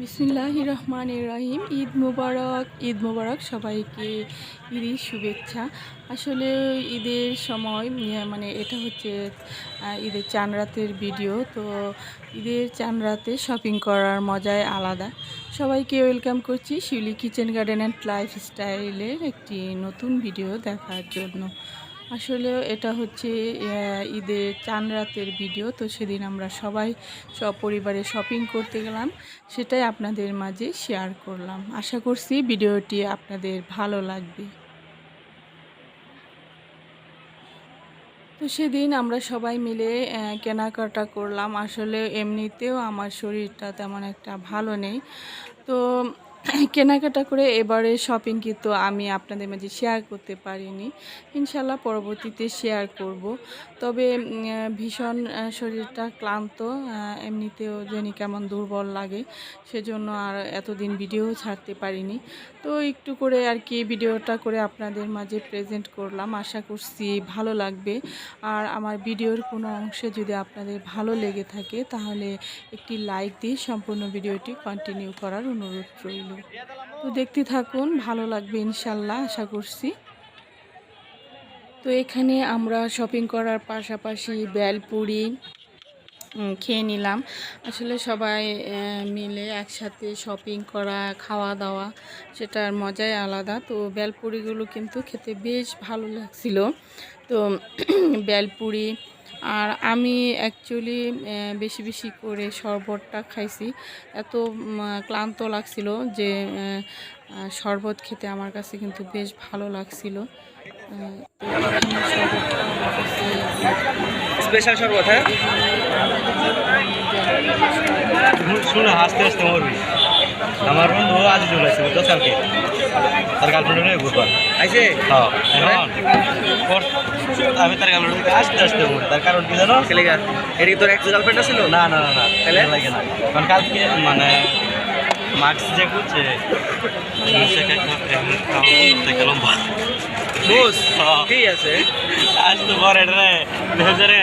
বিসমিল্লাহ রহমান রাহিম ঈদ মুবারক ঈদ মুবারক সবাইকে, ঈদের শুভেচ্ছা। আসলে ঈদের সময় মানে এটা হচ্ছে ঈদের চান রাতের ভিডিও। তো ঈদের চান রাতে শপিং করার মজাই আলাদা। সবাইকে ওয়েলকাম করছি Shiuli kitchen garden and life স্টাইলের একটি নতুন ভিডিও দেখার জন্য। আসলে এটা হচ্ছে ঈদের চান রাতের ভিডিও। তো সেদিন আমরা সবাই সপরিবারে শপিং করতে গেলাম। সেটাই আপনাদের মাঝে শেয়ার করলাম। আশা করছি ভিডিওটি আপনাদের ভালো লাগবে। তো সেদিন আমরা সবাই মিলে কেনাকাটা করলাম। আসলে এমনিতেও আমার শরীরটা তেমন একটা ভালো নেই। তো কেনাকাটা করে এবারে শপিং কিন্তু আমি আপনাদের মাঝে শেয়ার করতে পারিনি। ইনশাল্লাহ পরবর্তীতে শেয়ার করব। তবে ভীষণ শরীরটা ক্লান্ত এমনিতেও জানি কেমন দুর্বল লাগে, সেজন্য আর এতদিন ভিডিও ছাড়তে পারিনি। তো একটু করে আর কি ভিডিওটা করে আপনাদের মাঝে প্রেজেন্ট করলাম। আশা করছি ভালো লাগবে। আর আমার ভিডিওর কোনো অংশে যদি আপনাদের ভালো লেগে থাকে, তাহলে একটি লাইক দিয়ে সম্পূর্ণ ভিডিওটি কন্টিনিউ করার অনুরোধ রইল। তো দেখতে থাকুন, ভালো লাগবে ইনশাল্লাহ, আশা করছি। তো এখানে আমরা শপিং করার পাশাপাশি বেলপুরি খেয়ে নিলাম। আসলে সবাই মিলে একসাথে শপিং করা খাওয়া দাওয়া সেটার মজাই আলাদা। তো বেলপুরিগুলো কিন্তু খেতে বেশ ভালো লাগছিল। তো বেলপুরি আর আমি অ্যাকচুয়ালি বেশি বেশি করে শরবতটা খাইছি। এত ক্লান্ত লাগছিল যে শরবত খেতে আমার কাছে কিন্তু বেশ ভালো লাগছিল। স্পেশাল শরবত হ্যাঁ? শুনে মরবি। আমার বন্ধু আজ চলে আসছে বুঝতো কালকে তার গার্লফ্রেন্ড নিয়ে ঘুরবার আইসে হ্যাঁ আমি তার গার্লফ্রেন্ড আসতে আসতে মরি তার কারণ কি জানো? ছেলেগা এদিকে তোর একটা গার্লফ্রেন্ড ছিল না না না না তাহলে? লাগে না। কারণ কালকে মানে মার্কস যে করছে লম্বা বুঝ। হ্যাঁ। ঠিক আছে? আজ তো পরে রে।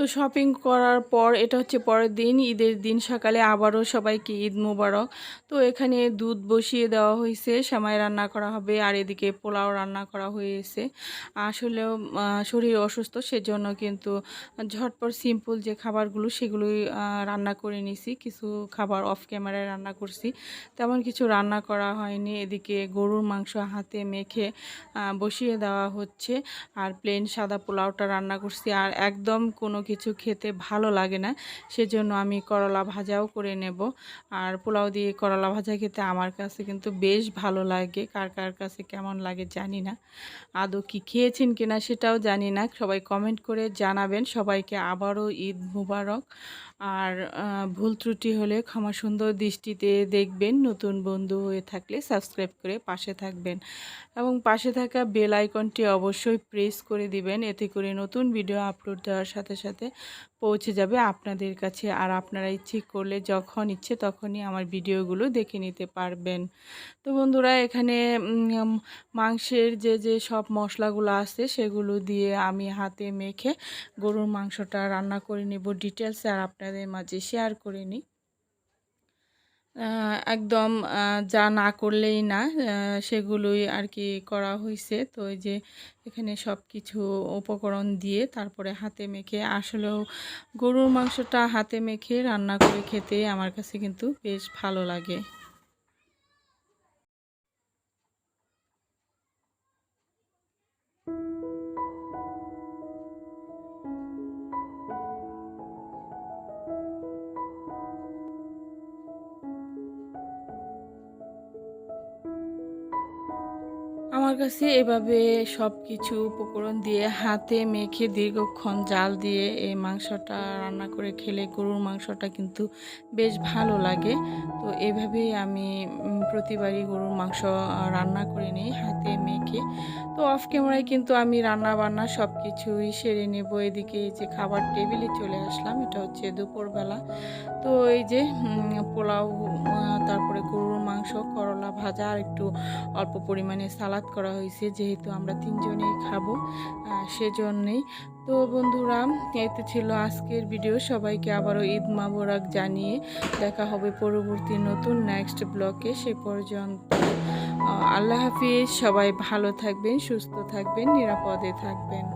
তো শপিং করার পর এটা হচ্ছে পরের দিন ঈদের দিন সকালে আবারও সবাইকে ঈদ মোবারক। তো এখানে দুধ বসিয়ে দেওয়া হয়েছে সেমাই রান্না করা হবে আর এদিকে পোলাও রান্না করা হয়েছে। আসলেও আহ, শরীর অসুস্থ সেজন্য কিন্তু ঝটপট সিম্পল যে খাবারগুলো সেগুলোই রান্না করে নিছি। কিছু খাবার অফ ক্যামেরায় রান্না করছি। তেমন কিছু রান্না করা হয়নি। এদিকে গরুর মাংস হাতে মেখে বসিয়ে দেওয়া হচ্ছে। আর প্লেন সাদা পোলাওটা রান্না করছি। আর একদম কোনো কিছু খেতে ভালো লাগে না, সেজন্য আমি করলা ভাজাও করে নেব। আর পোলাও দিয়ে করলা ভাজা খেতে আমার কাছে কিন্তু বেশ ভালো লাগে, কার কার কাছে কেমন লাগে জানি না। আদৌ কি খেয়েছেন কিনা সেটাও জানি না, সবাই কমেন্ট করে জানাবেন। সবাইকে আবারও ঈদ মুবারক। আর ভুল ত্রুটি হলে ক্ষমা সুন্দর দৃষ্টিতে দেখবেন, নতুন বন্ধু হয়ে থাকলে সাবস্ক্রাইব করে পাশে থাকবেন। এবং পাশে থাকা বেল আইকনটি অবশ্যই প্রেস করে দিবেন, এতে করে নতুন ভিডিও আপলোড দেওয়ার সাথে সাথে পৌঁছে যাবে আপনাদের কাছে। আর আপনারা ইচ্ছে করলে যখন ইচ্ছে তখনই আমার ভিডিওগুলো দেখে নিতে পারবেন। তো বন্ধুরা, এখানে মাংসের যে যে সব মশলাগুলো আছে সেগুলো দিয়ে আমি হাতে মেখে গরুর মাংসটা রান্না করে নেব। ডিটেলস আর আপনাদের মাঝে শেয়ার করে নিই। একদম যা না করলেই না সেগুলোই আর কি করা হয়েছে তো ওই যে এখানে সব কিছু উপকরণ দিয়ে তারপরে হাতে মেখে, আসলেও গরুর মাংসটা হাতে মেখে রান্না করে খেতে আমার কাছে কিন্তু বেশ ভালো লাগে। আমার কাছে এভাবে সব কিছু উপকরণ দিয়ে হাতে মেখে দীর্ঘক্ষণ জাল দিয়ে এই মাংসটা রান্না করে খেলে গরুর মাংসটা কিন্তু বেশ ভালো লাগে। তো এভাবেই আমি প্রতিবারই গরুর মাংস রান্না করে নিই হাতে মেখে। তো অফ ক্যামেরায় কিন্তু আমি রান্না বান্না সব কিছুই সেরে নেব। এদিকে যে খাবার টেবিলে চলে আসলাম, এটা হচ্ছে দুপুরবেলা। তো এই যে পোলাও তারপরে গরুর মাংস, করলা ভাজা, আর একটু অল্প পরিমাণে সালাদ করা হয়েছে, যেহেতু আমরা তিনজনেই খাব সেজন্যেই। তো বন্ধুরা, এতে ছিল আজকের ভিডিও। সবাইকে আবারও ঈদ মাবরাক জানিয়ে দেখা হবে পরবর্তী নতুন নেক্সট ব্লকে সে পর্যন্ত আল্লাহ হাফিজ। সবাই ভালো থাকবেন, সুস্থ থাকবেন, নিরাপদে থাকবেন।